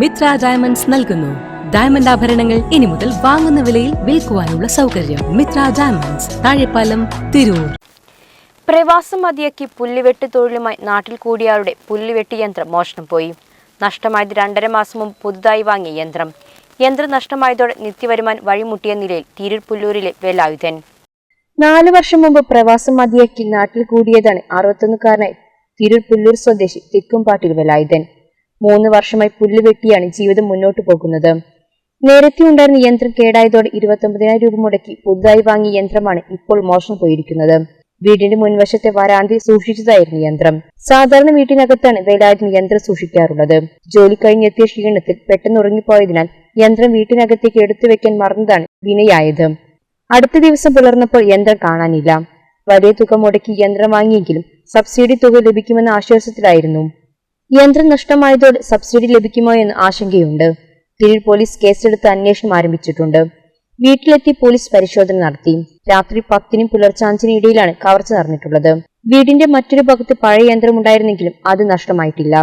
Mitra diamonds നൽകുന്നു. Diamond ആഭരണങ്ങൾ ഇനി മുതൽ വാങ്ങുന്ന വിലയിൽ വിൽക്കുവാനുള്ള സൗകര്യം മിത്ര ഡയമണ്ട്സ് താഴെപ്പാലം തിരൂർ. പ്രവാസം മതിയാക്കി പുല്ലുവെട്ട് തൊഴിലുമായി നാട്ടിൽ കൂടിയാളുടെ പുല്ലുവെട്ടി യന്ത്രം മോഷണം പോയി. നഷ്ടമായത് രണ്ടര മാസം മുമ്പ് പുതുതായി വാങ്ങിയ യന്ത്രം. യന്ത്രം നഷ്ടമായതോടെ നിത്യവരുമാൻ വഴിമുട്ടിയ നിലയിൽ തിരൂർ പുല്ലൂരിലെ വേലായുധൻ. നാലു വർഷം മുമ്പ് പ്രവാസം മതിയാക്കി നാട്ടിൽ കൂടിയതാണ് അറുപത്തൊന്നുകാരനായി തിരൂർ പുല്ലൂർ സ്വദേശി തിക്കുംപാട്ടിൽ വേലായുധൻ. മൂന്ന് വർഷമായി പുല്ല് വെട്ടിയാണ് ജീവിതം മുന്നോട്ട് പോകുന്നത്. നേരത്തെ ഉണ്ടായിരുന്ന യന്ത്രം കേടായതോടെ ഇരുപത്തൊമ്പതിനായിരം രൂപ മുടക്കി പുതുതായി വാങ്ങിയ യന്ത്രമാണ് ഇപ്പോൾ മോഷണം പോയിരിക്കുന്നത്. വീടിന്റെ മുൻവശത്തെ വരാന്തി സൂക്ഷിച്ചതായിരുന്നു യന്ത്രം. സാധാരണ വീട്ടിനകത്താണ് വേലായുധൻ യന്ത്രം സൂക്ഷിക്കാറുള്ളത്. ജോലി കഴിഞ്ഞെത്തിയ ക്ഷീണത്തിൽ പെട്ടെന്ന് ഉറങ്ങിപ്പോയതിനാൽ യന്ത്രം വീട്ടിനകത്തേക്ക് എടുത്തു വെക്കാൻ മറന്നതാണ് വിനയായത്. അടുത്ത ദിവസം പുലർന്നപ്പോൾ യന്ത്രം കാണാനില്ല. വലിയ തുക മുടക്കി യന്ത്രം വാങ്ങിയെങ്കിലും സബ്സിഡി തുക ലഭിക്കുമെന്ന ആശ്വാസത്തിലായിരുന്നു. യന്ത്രം നഷ്ടമായതോടെ സബ്സിഡി ലഭിക്കുമോ എന്ന് ആശങ്കയുണ്ട്. തിരൂർ പോലീസ് കേസെടുത്ത് അന്വേഷണം ആരംഭിച്ചിട്ടുണ്ട്. വീട്ടിലെത്തി പോലീസ് പരിശോധന നടത്തി. രാത്രി പത്തിനും പുലർച്ചെ അഞ്ചിനും ഇടയിലാണ് കവർച്ച നടന്നിട്ടുള്ളത്. വീടിന്റെ മറ്റൊരു ഭാഗത്ത് പഴയ യന്ത്രമുണ്ടായിരുന്നെങ്കിലും അത് നഷ്ടമായിട്ടില്ല.